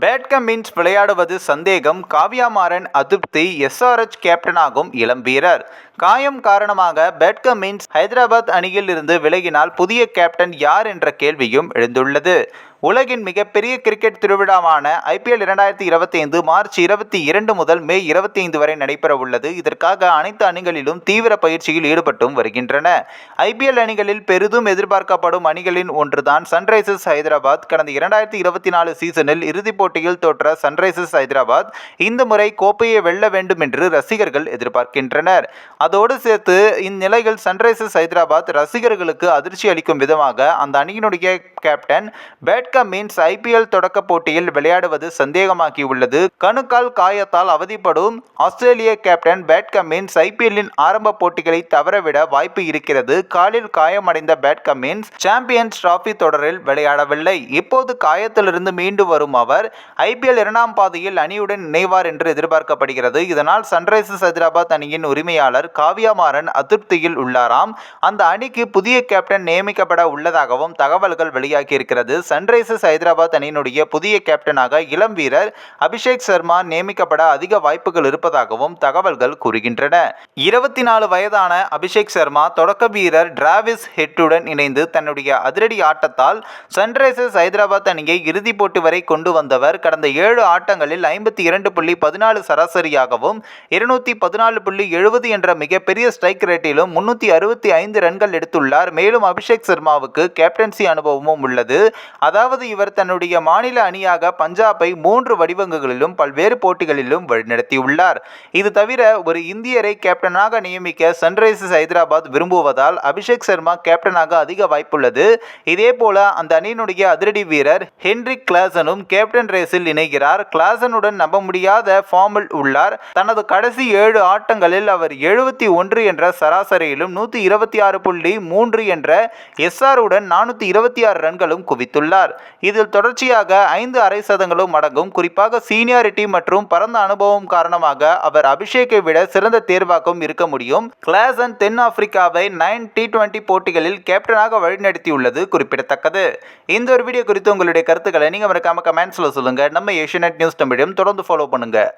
Pat Cummins விளையாடுவது சந்தேகம். காவ்யா மாறன் அதிருப்தி எஸ்ஆர்எச் கேப்டனாகும் இளம் வீரர். காயம் காரணமாக பேட்கம் கமின்ஸ் ஹைதராபாத் அணியில் இருந்து விலகினால் புதிய கேப்டன் யார் என்ற கேள்வியும் எழுந்துள்ளது. உலகின் மிகப்பெரிய கிரிக்கெட் திருவிழாவான ஐபிஎல் இரண்டாயிரத்தி இருபத்தி ஐந்து மார்ச் இருபத்தி இரண்டு முதல் மே இருபத்தி ஐந்து வரை நடைபெற உள்ளது இதற்காக அனைத்து அணிகளிலும் தீவிர பயிற்சியில் ஈடுபட்டும் வருகின்றன. ஐபிஎல் அணிகளில் பெரிதும் எதிர்பார்க்கப்படும் அணிகளின் ஒன்றுதான் சன்ரைசர்ஸ் ஹைதராபாத். கடந்த இரண்டாயிரத்தி இருபத்தி நாலு சீசனில் இறுதிப் போட்டியில் தோற்ற சன்ரைசர்ஸ் ஹைதராபாத் இந்த முறை கோப்பையை வெல்ல வேண்டும் என்று ரசிகர்கள் எதிர்பார்க்கின்றனர். அதோடு சேர்த்து இந்நிலையில் சன்ரைசர்ஸ் ஹைதராபாத் ரசிகர்களுக்கு அதிர்ச்சி அளிக்கும் விதமாக அந்த அணியினுடைய கேப்டன் பேட் கமின்ஸ் ஐபிஎல் தொடக்க போட்டியில் விளையாடுவது சந்தேகமாகியுள்ளது. கணுக்கால் காயத்தால் அவதிப்படும் ஆஸ்திரேலிய கேப்டன் பேட் கமின்ஸ் ஐபிஎல்லின் ஆரம்ப போட்டிகளை தவறவிட வாய்ப்பு இருக்கிறது. காலில் காயமடைந்த பேட் கமின்ஸ் சாம்பியன்ஸ் டிராபி தொடரில் விளையாடவில்லை. இப்போது காயத்திலிருந்து மீண்டு வரும் அவர் ஐபிஎல் இரண்டாம் பாதையில் அணியுடன் இணைவார் என்று எதிர்பார்க்கப்படுகிறது. இதனால் சன்ரைசர்ஸ் ஹைதராபாத் அணியின் உரிமையாளர் காவியாமாறன் அதிருப்தியில் உள்ளாராம். அந்த அணிக்கு புதிய கேப்டன் நியமிக்கப்பட உள்ளதாகவும் தகவல்கள் வெளியாகியிருக்கிறது. சன்ரைசர்ஸ் ஹைதராபாத் அணியினுடைய புதிய கேப்டனாக இளம் வீரர் அபிஷேக் சர்மா நியமிக்கப்பட அதிக வாய்ப்புகள் இருப்பதாகவும் தகவல்கள் கூறுகின்றன. இருபத்தி நாலு வயதான அபிஷேக் சர்மா தொடக்க வீரர் டிராவிஸ் ஹெட்டுடன் இணைந்து தன்னுடைய அதிரடி ஆட்டத்தால் சன்ரைசர்ஸ் ஹைதராபாத் அணியை இறுதிப் போட்டி வரை கொண்டு வந்தவர். கடந்த ஏழு ஆட்டங்களில் ஐம்பத்தி இரண்டு புள்ளி பதினாலு சராசரியாகவும் இருநூத்தி பதினாலு புள்ளி எழுபது என்ற மிகப்பெரிய ஸ்ட்ரைக் ரேட்டிலும் முன்னூத்தி அறுபத்தி ஐந்து ரன்கள் எடுத்துள்ளார். மேலும் அபிஷேக் சர்மாவுக்கு கேப்டன்சி அனுபவமும் உள்ளது. அதாவது அதாவது இவர் தன்னுடைய மாநில அணியாக பஞ்சாபை மூன்று வடிவங்களிலும் பல்வேறு போட்டிகளிலும் வழிநடத்தியுள்ளார். இது தவிர ஒரு இந்தியரை கேப்டனாக நியமிக்க சன்ரைசர்ஸ் ஹைதராபாத் விரும்புவதால் அபிஷேக் சர்மா கேப்டனாக அதிக வாய்ப்புள்ளது. இதே போல அந்த அணியினுடைய அதிரடி வீரர் ஹென்ரிக் கிளாசனும் கேப்டன் ரேஸில் இணைகிறார். கிளாசனுடன் நம்ப முடியாத ஃபார்மில் உள்ளார். தனது கடைசி ஏழு ஆட்டங்களில் அவர் எழுபத்தி ஒன்று என்ற சராசரியிலும் நூற்றி இருபத்தி ஆறு புள்ளி மூன்று என்ற எஸ்ஆருடன் நானூற்றி இருபத்தி ஆறு ரன்களும் குவித்துள்ளார். இதில் தொடர்ச்சியாக ஐந்து அரை சதங்களும் அடங்கும். குறிப்பாக சீனியாரிட்டி மற்றும் பரந்த அனுபவம் காரணமாக அவர் அபிஷேக்கை விட சிறந்த தேர்வாகவும் இருக்க முடியும். கிளாசன் தென் ஆப்பிரிக்காவை நைன் டி டுவெண்ட்டி போட்டிகளில் கேப்டனாக வழிநடத்தியுள்ளது குறிப்பிடத்தக்கது. இந்த ஒரு வீடியோ குறித்து உங்களுடைய கருத்துக்களை நீங்கள் மறக்காம கமெண்ட்ஸில் சொல்லுங்கள் நம்ம ஏஷியநெட் நியூஸ் தமிழையும் தொடர்ந்து ஃபாலோ பண்ணுங்கள்